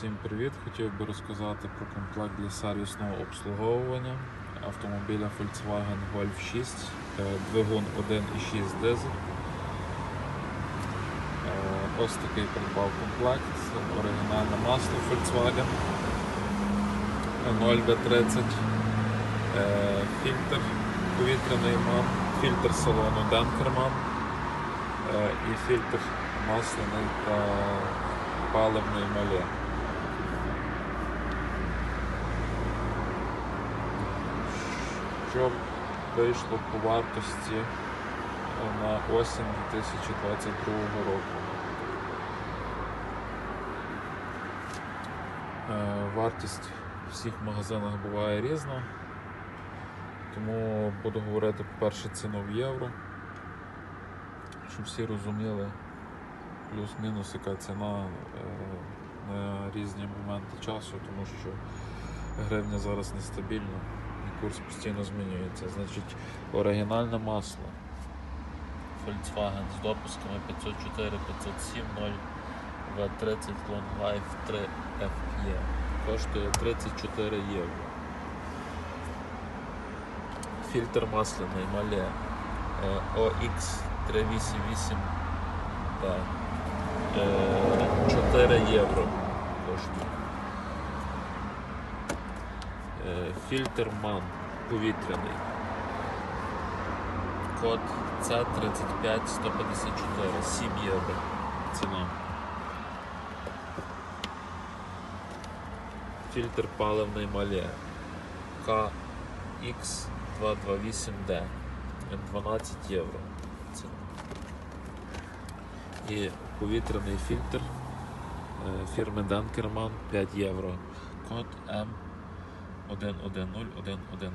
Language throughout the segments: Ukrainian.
Всім привіт! Хотів би розказати про комплект для сервісного обслуговування автомобіля Volkswagen Golf 6, е, двигун 1,6 дизель. Е, Ось такий придбав комплект, оригінальне масло Volkswagen 0D30, е, фільтр повітряний ман, фільтр салону Денкерман і фільтр масляний та паливний мале. Що вийшло по вартості на осінь 2022 року. Е, Вартість в всіх магазинах буває різна, тому буду говорити, по-перше, ціну в євро, щоб всі розуміли плюс-мінус яка ціна е, на різні моменти часу, тому що гривня зараз нестабільна курс постійно змінюється. Значить, оригінальне масло Volkswagen з допусками 504 507 0 V30 Long Life 3 FE коштує 34 євро. Фільтр масляний Мале е, OX 388 так. Е, 4 євро коштує. Е, Фільтр МАН повітряний. Код С35 154, 7 євро. Ціна. Фільтр паливний Мале KX228D 12 євро. Ціна. І повітряний фільтр е, фірми Данкерман 5 євро. Код М110112.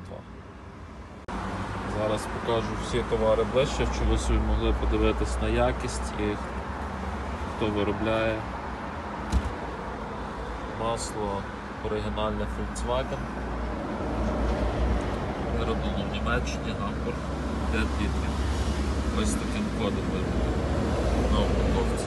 Зараз покажу всі товари ближче, щоб ви собі могли подивитись на якість і хто виробляє. Масло оригінальне Volkswagen. Вироблено в Німеччині, Гамбург, 5 літрів. Ось таким кодом вироблено на упаковці.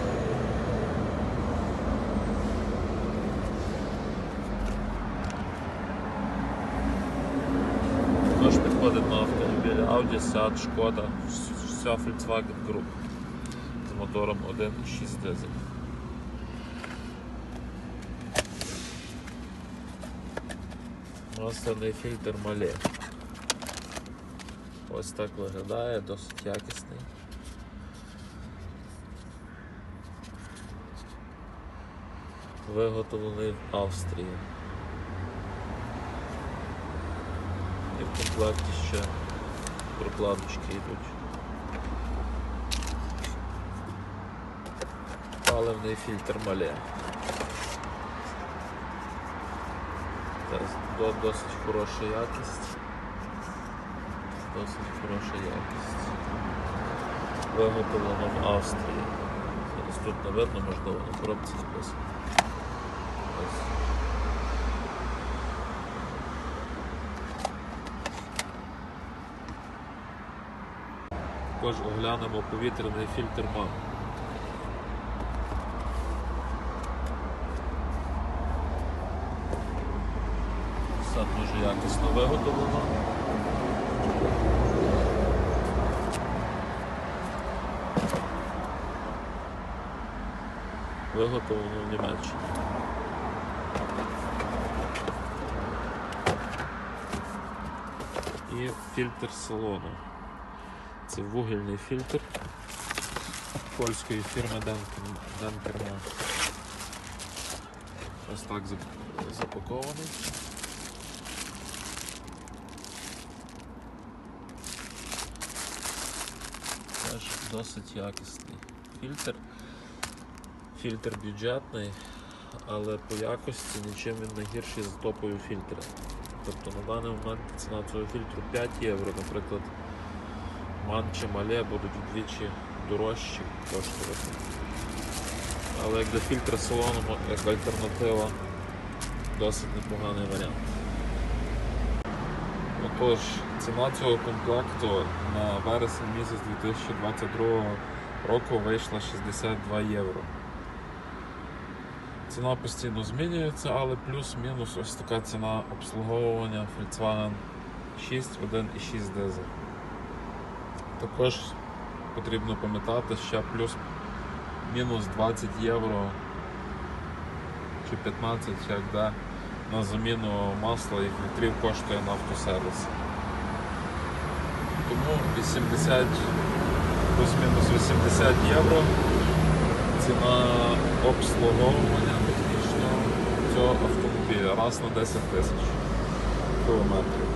Також підходить на автомобілі Audi, Seat, Шкода, вся Volkswagen Group з мотором 1.6 дизель. Масляний фільтр Мале. Ось так виглядає, досить якісний. Виготовлений в Австрії. І в комплекті ще прокладочки йдуть. Паливний фільтр Мале. Досить хороша якість. Досить хороша якість. Виготовлено в Австрії. Зараз тут не видно, можливо, на коробці записано. Ось. Також оглянемо повітряний фільтр МАМ. Все дуже якісно виготовлено. Виготовлено в Німеччині. І фільтр салону. Це вугільний фільтр польської фірми Денкерман. Ось так запакований. Теж досить якісний фільтр. Фільтр бюджетний, але по якості нічим він не гірший за топові фільтри. Тобто на даний момент ціна цього фільтру 5 євро, наприклад, ман чи мале будуть вдвічі дорожчі коштувати. Але як для фільтра салону, як альтернатива, досить непоганий варіант. Отож, ціна цього комплекту на вересень місяць 2022 року вийшла 62 євро. Ціна постійно змінюється, але плюс-мінус ось така ціна обслуговування Volkswagen 6, 1,6 дизель. Також потрібно пам'ятати ще плюс мінус 20 євро чи 15, як де, на заміну масла і фільтрів коштує на автосервісі. Тому 80 плюс-мінус 80 євро ціна обслуговування технічного цього автомобіля раз на 10 тисяч кілометрів.